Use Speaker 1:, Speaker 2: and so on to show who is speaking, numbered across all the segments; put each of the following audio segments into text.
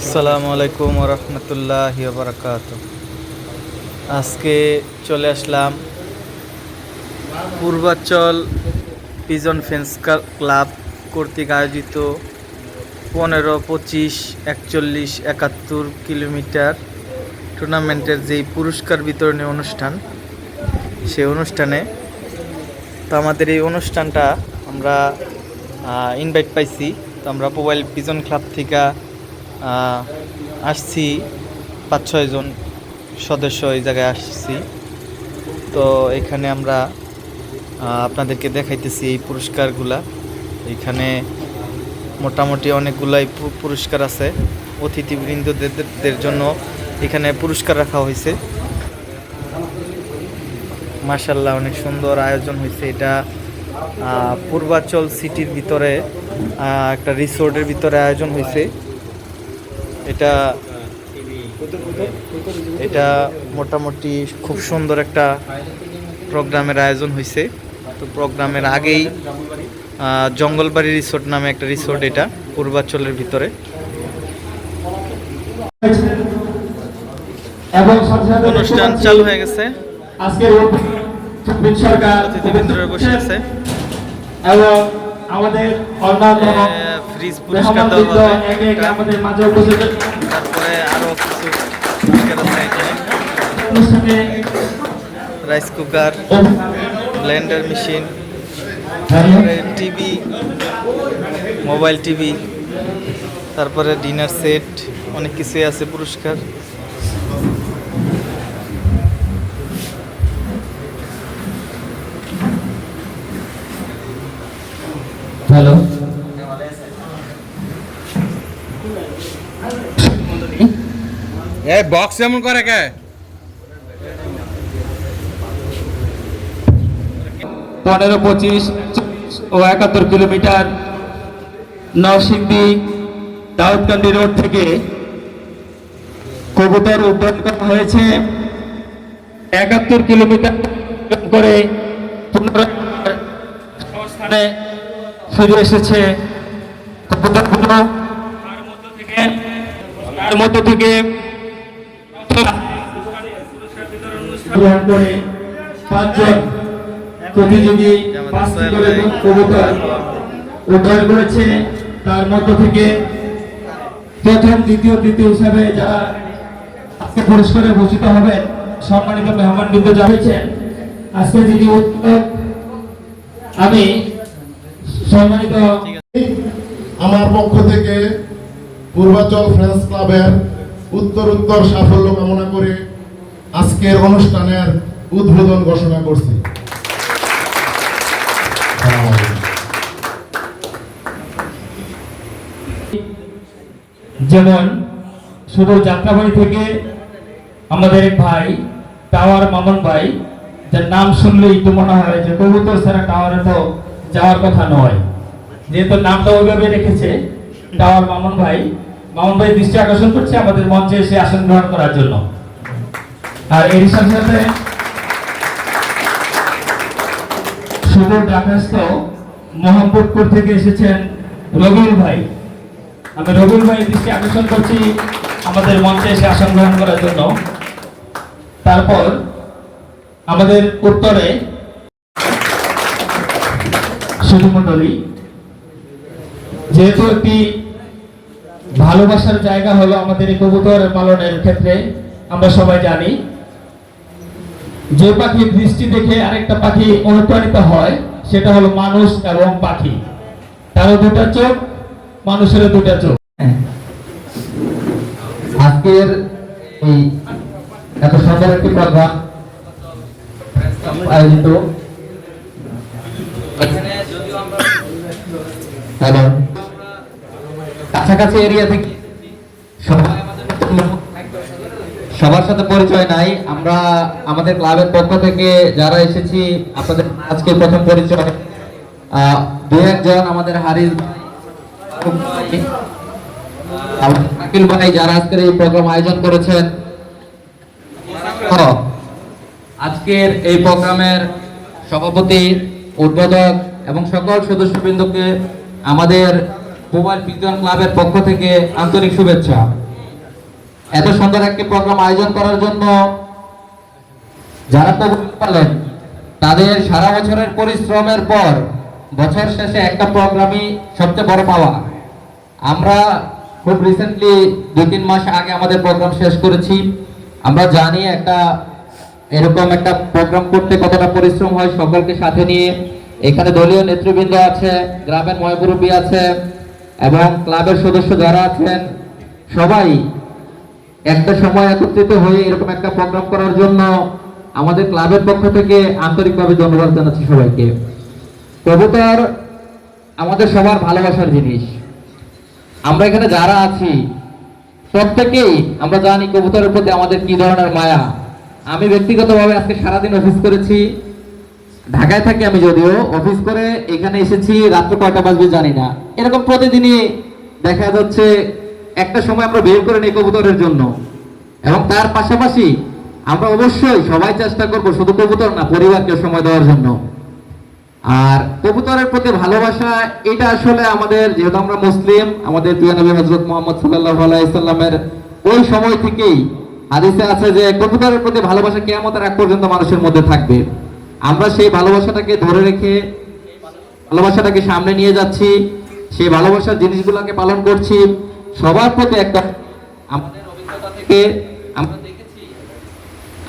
Speaker 1: আসসালামু আলাইকুম রহমতুল্লাহ বারকাত আজকে চলে আসলাম পূর্বাচল পিজন ফেন্স ক্লাব কর্তৃক আয়োজিত পনেরো, পঁচিশ, একচল্লিশ, একাত্তর কিলোমিটার টুর্নামেন্টের যেই পুরস্কার বিতরণী অনুষ্ঠান, সেই অনুষ্ঠানে তো আমাদের এই অনুষ্ঠানটা আমরা ইনভাইট পাইছি। তো আমরা মোবাইল পিজন ক্লাব থেকে আসছি পাঁচ ছয়জন সদস্য এই জায়গায় আসছি। তো এখানে আমরা আপনাদেরকে দেখাইতেছি এই পুরস্কারগুলা। এখানে মোটামুটি অনেকগুলাই পুরস্কার আছে। অতিথিবৃন্দদের জন্য এখানে পুরস্কার রাখা হয়েছে। মার্শাল্লাহ অনেক সুন্দর আয়োজন হয়েছে। এটা পূর্বাচল সিটির ভিতরে একটা রিসোর্টের ভিতরে আয়োজন হয়েছে। এটা এটা মোটামুটি খুব সুন্দর একটা প্রোগ্রামের আয়োজন হয়েছে তো প্রোগ্রামের আগেই জঙ্গলবাড়ি রিসোর্ট নামে একটা রিসোর্ট এটা পূর্বাচলের ভিতরে। অনুষ্ঠান চালু হয়ে গেছে। বসে আছে।
Speaker 2: এবং আমাদের অন্যান্য
Speaker 1: ফ্রিজ পুরস্কার দেওয়া হবে।
Speaker 2: আমাদের মাঝে উপস্থিত।
Speaker 1: তারপরে আরও কিছু পুরস্কার আছে এখানে
Speaker 2: অনুষ্ঠানে
Speaker 1: rice cooker blender machine TV mobile TV তারপরে ডিনার সেট অনেক কিছুই আছে পুরস্কার।
Speaker 2: হ্যালো
Speaker 3: এ বক্স এমন করে কে?
Speaker 2: পনেরো, পঁচিশ ও একাত্তর কিলোমিটার নরসিংদী দাউদকান্দি রোড থেকে কবুতর উদ্যান করা হয়েছে। একাত্তর কিলোমিটার করে পুনরায় অবস্থানে ফিরে এসেছে কবুতরগুলো। তার মধ্য থেকে তার মধ্য থেকে গ্রহণ করে পাঁচজন প্রতিযোগী পাঁচটি করে কবুতর উদ্ধার করেছে। তার মধ্য থেকে প্রথম, দ্বিতীয়, তৃতীয় হিসাবে যারা আজকে পুরস্কারে ভূষিত হবেন সম্মানিত মেহমান বৃন্দ যা আজকে যিনি আমি সম্মানিত
Speaker 4: আমার পক্ষ থেকে পূর্বাচল ফ্রেন্ডস ক্লাবের উত্তর উত্তর সাফল্য কামনা করে আজকের অনুষ্ঠানের উদ্বোধন ঘোষণা করছি।
Speaker 2: যেমন শুধু যাত্রাবাড়ি থেকে আমাদের ভাই, টাওয়ার মামুন ভাই, যার নাম শুনলেই তো মনে হয় যে কবুতর ছাড়া টাওয়ারে তো যাওয়ার কথা নয়। যেহেতু নামটা ওইভাবে রেখেছে টাওয়ার মামুন ভাই মামুন ভাই দৃষ্টি আকর্ষণ করছে আমাদের মঞ্চে এসে আসন গ্রহণ করার জন্য। আর এর সাথে সাথে সুদূর ঢাকাস্থ মোহাম্মদপুর থেকে এসেছেন রবিউল ভাই। আমি রবিউল ভাই দৃষ্টি আকর্ষণ করছি আমাদের মঞ্চে এসে আসন গ্রহণ করার জন্য। তারপর আমাদের উত্তরে সুধুমণ্ডলী। যেহেতু একটি ভালোবাসার জায়গা হলো আমাদের এই কবুতর পালনের ক্ষেত্রে, আমরা সবাই জানি যে পাখি দৃষ্টি দেখে আরেকটা পাখি অনুপ্রাণিত হয়, সেটা হলো মানুষ এবং পাখি। তারও দুটা চোখ, মানুষেরও দুটা চোখ।
Speaker 5: আজকের এই এত সুন্দর একটি প্রোগ্রাম আয়োজিত। কাছাকাছি এরিয়া থেকে সবাই আমাদের সবার সাথে পরিচয় নাই, আমরা আমাদের ক্লাবের পক্ষ থেকে যারা এসেছি, আপনাদের আজকে প্রথম পরিচয়। দু একজন আমাদের হারিস আকিল ভাই, যারা আজকের এই প্রোগ্রাম আয়োজন করেছেন। আজকের এই প্রোগ্রামের সভাপতি, উদ্বোধক এবং সকল সদস্যবৃন্দকে আমাদের মোবাইল বিজ্ঞান ক্লাবের পক্ষ থেকে আন্তরিক শুভেচ্ছা। এত সুন্দর একটি প্রোগ্রাম আয়োজন করার জন্য যারা কবুল পালেন তাদের সারা বছরের পরিশ্রমের পর বছর শেষে একটা প্রোগ্রামই সবচেয়ে বড় পাওয়া। আমরা খুব রিসেন্টলি দুই তিন মাস আগে আমাদের প্রোগ্রাম শেষ করেছি। আমরা জানি একটা এরকম একটা প্রোগ্রাম করতে কতটা পরিশ্রম হয় সকলকে সাথে নিয়ে। এখানে দলীয় নেতৃবৃন্দ আছে, গ্রামের ময়মুরব্বী আছে, এবং ক্লাবের সদস্য যারা আছেন, সবাই একটা সময় একত্রিত হয়ে এরকম একটা প্রোগ্রাম করার জন্য আমাদের ক্লাবের পক্ষ থেকে আন্তরিকভাবে ধন্যবাদ জানাচ্ছি সবাইকে। কবুতর আমাদের সবার ভালোবাসার জিনিস। আমরা এখানে যারা আছি, প্রত্যেকেই আমরা জানি কবুতরের প্রতি আমাদের কি ধরনের মায়া। আমি ব্যক্তিগতভাবে আজকে সারাদিন অফিস করেছি। ঢাকায় থাকি আমি যদিও, অফিস করে এখানে এসেছি, রাত্র কয়টা বাজবে জানি না। এরকম প্রতিদিনই দেখা যাচ্ছে একটা সময় আমরা বের করে নিই কবুতরের জন্য। এবং তার পাশাপাশি আমরা অবশ্যই সবাই চেষ্টা করব শুধু কবুতর না, পরিবারকে সময় দেওয়ার জন্য। আর কবুতরের প্রতি ভালোবাসা, এটা আসলে আমাদের, যেহেতু আমরা মুসলিম, আমাদের প্রিয় নবী হজরত মোহাম্মদ সাল্লাহ আলাইহি সাল্লামের ওই সময় থেকেই হাদিসে আছে যে কবুতরের প্রতি ভালোবাসা কিয়ামতের আগ পর্যন্ত মানুষের মধ্যে থাকবে। আমরা সেই ভালোবাসাটাকে ধরে রেখে, ভালোবাসাটাকে সামনে নিয়ে যাচ্ছি, সেই ভালোবাসার জিনিসগুলোকে পালন করছি। সবার প্রতি একটা আমাদের অভিজ্ঞতা থেকে আমরা দেখেছি,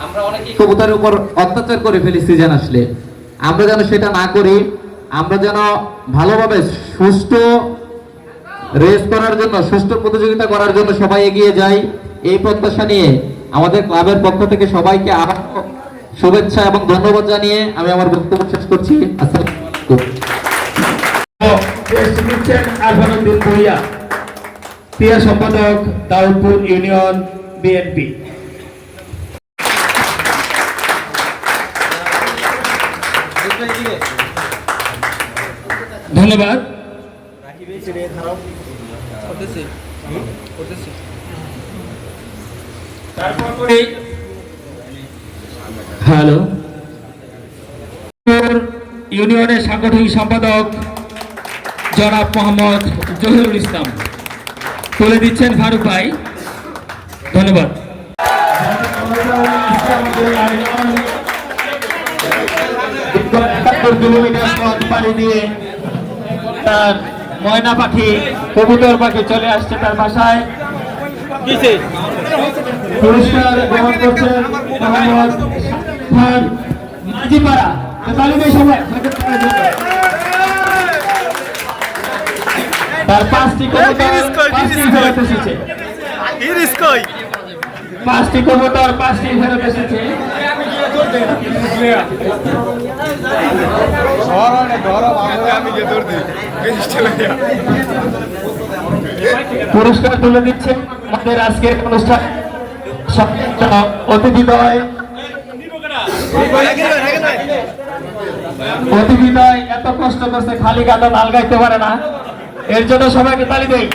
Speaker 5: আমরা কবুতরের উপর অত্যাচার করে ফেলি সিজন আসলে। আমরা যেন সেটা না করি, আমরা যেন ভালোভাবে সুস্থ রেস করার জন্য, সুস্থ প্রতিযোগিতা করার জন্য সবাই এগিয়ে যাই, এই প্রত্যাশা নিয়ে আমাদের ক্লাবের পক্ষ থেকে সবাইকে আবার শুভেচ্ছা এবং ধন্যবাদ জানিয়ে আমি আমার বক্তব্য শেষ করছি। আসসালামু আলাইকুম।
Speaker 2: ক্রিয়া সম্পাদক দাউদপুর ইউনিয়ন বিএনপি ধন্যবাদ। হ্যালো। ইউনিয়নের সাংগঠনিক সম্পাদক জনাব মোহাম্মদ জহিরুল ইসলাম। তুলে দিচ্ছেন ফারুক ভাই। ধন্যবাদ। তার ময়না পাখি, কবুতর পাখি চলে আসছে তার বাসায়। পুরস্কার গ্রহণ করছেন মাঝিপাড়া সময় তার পাঁচটি পাঁচটি ফেরত এসেছে। পাঁচটি কবুতর পাঁচটি ফেরত এসেছে। পুরস্কার তুলে দিচ্ছে আমাদের আজকের অনুষ্ঠান। সম্মানিত অতিথিদ্বয় অতিথিদ্বয় এত কষ্ট করছে খালি গাদা নাল গাইতে পারে না। এর জন্য সবাইকে তালি দেই।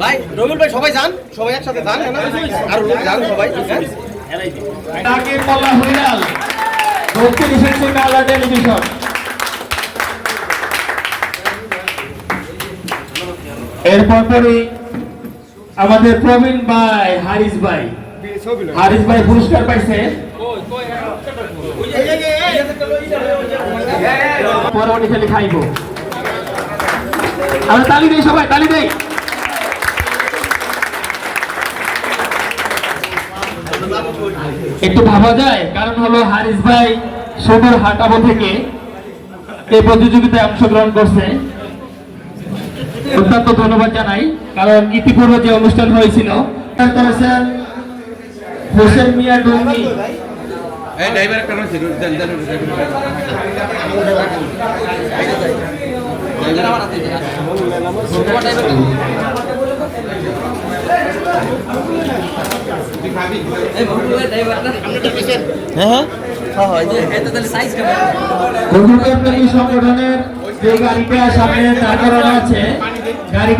Speaker 3: ভাই রবিউল ভাই সবাই যান সবাই একসাথে যান হ্যাঁ আর যান সবাই হ্যাঁ?
Speaker 2: টেলিভিশন। এরপর পরে আমাদের প্রবীণ ভাই হারিস ভাই। হারিস ভাই পুরস্কার পাইছে পরবর্তী খালি খাইব আমরা তালি দেই সবাই তালি দেই একটু ভাবা যায় কারণ হলো হারিস ভাই সদর হাটাবো থেকে এই প্রতিযোগিতায় অংশগ্রহণ করছে অত্যন্ত ধন্যবাদ জানাই কারণ ইতিপূর্বে যে অনুষ্ঠান হয়েছিল তার হোসেন মিয়া ডুঙ্গি
Speaker 3: এই ড্রাইভার একটা রয়েছে দেন দেন
Speaker 2: বন্ধুত্ব প্রেমী সংগঠনের যে গাড়িটা সামনে দাঁড় করানো আছে গাড়ি